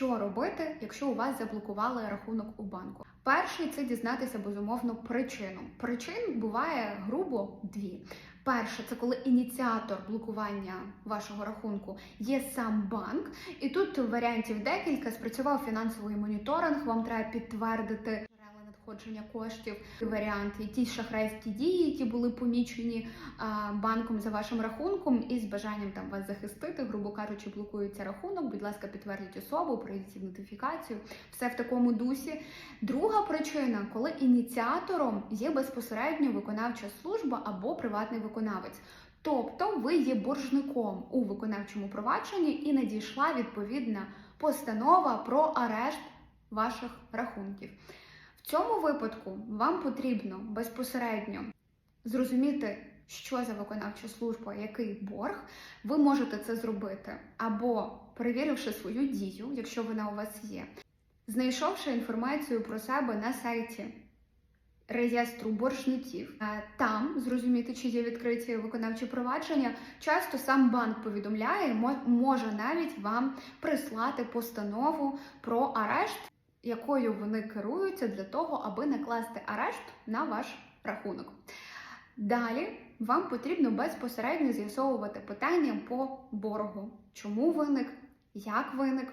Що робити, якщо у вас заблокували рахунок у банку? Перший це дізнатися безумовно причину. Причин буває грубо дві. Перше, це коли ініціатор блокування вашого рахунку є сам банк, і тут варіантів декілька. Спрацював фінансовий моніторинг. Вам треба підтвердити надходження коштів. Варіант, якісь шахрайські дії, які були помічені банком за вашим рахунком, і з бажанням там вас захистити, грубо кажучи, блокується рахунок. Будь ласка, підтвердіть особу, пройдіть нотифікацію. Все в такому дусі. Друга причина, коли ініціатором є безпосередньо виконавча служба або приватний виконавець. Тобто ви є боржником у виконавчому провадженні і надійшла відповідна постанова про арешт ваших рахунків. В цьому випадку вам потрібно безпосередньо зрозуміти, що за виконавча служба, який борг. Ви можете це зробити або перевіривши свою дію, якщо вона у вас є, знайшовши інформацію про себе на сайті реєстру боржників, там зрозуміти, чи є відкриті виконавчі провадження. Часто сам банк повідомляє, може навіть вам прислати постанову про арешт, якою вони керуються для того, аби накласти арешт на ваш рахунок. Далі вам потрібно безпосередньо з'ясовувати питання по боргу, чому виник, як виник,